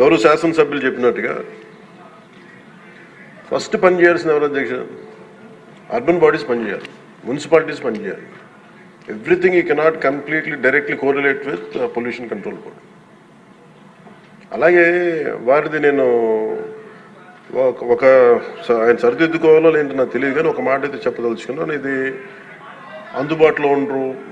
గౌరవ శాసనసభ్యులు చెప్పినట్టుగా ఫస్ట్ పని చేయాల్సిన ఎవరు అధ్యక్ష? అర్బన్ బాడీస్ పనిచేయాలి మున్సిపాలిటీస్ పనిచేయాలి ఎవ్రీథింగ్ ఈ cannot completely directly correlate with pollution control board. అలాగే వారిది నేను ఒక- ఆయన సరిదిద్దుకోవాలో లేదంటే నాకు తెలియదు కానీ ఒక మాట అయితే చెప్పదలుచుకున్నాను. ఇది అందుబాటులో ఉండరు